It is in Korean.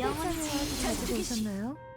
영원히 자주 오셨나요?